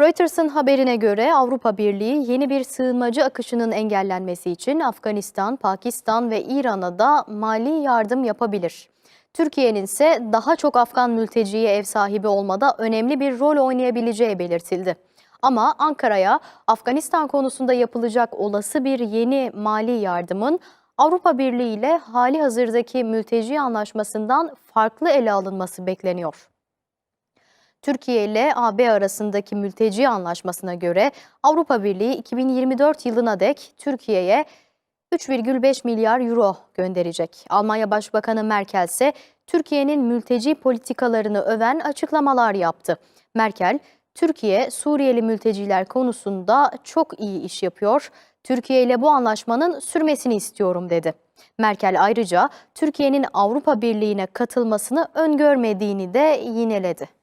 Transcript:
Reuters'ın haberine göre Avrupa Birliği yeni bir sığınmacı akışının engellenmesi için Afganistan, Pakistan ve İran'a da mali yardım yapabilir. Türkiye'nin ise daha çok Afgan mülteciye ev sahibi olmada önemli bir rol oynayabileceği belirtildi. Ama Ankara'ya Afganistan konusunda yapılacak olası bir yeni mali yardımın Avrupa Birliği ile hali hazırdaki mülteci anlaşmasından farklı ele alınması bekleniyor. Türkiye ile AB arasındaki mülteci anlaşmasına göre Avrupa Birliği 2024 yılına dek Türkiye'ye 3,5 milyar euro gönderecek. Almanya Başbakanı Merkel ise Türkiye'nin mülteci politikalarını öven açıklamalar yaptı. Merkel, Türkiye Suriyeli mülteciler konusunda çok iyi iş yapıyor. Türkiye ile bu anlaşmanın sürmesini istiyorum dedi. Merkel ayrıca Türkiye'nin Avrupa Birliği'ne katılmasını öngörmediğini de yineledi.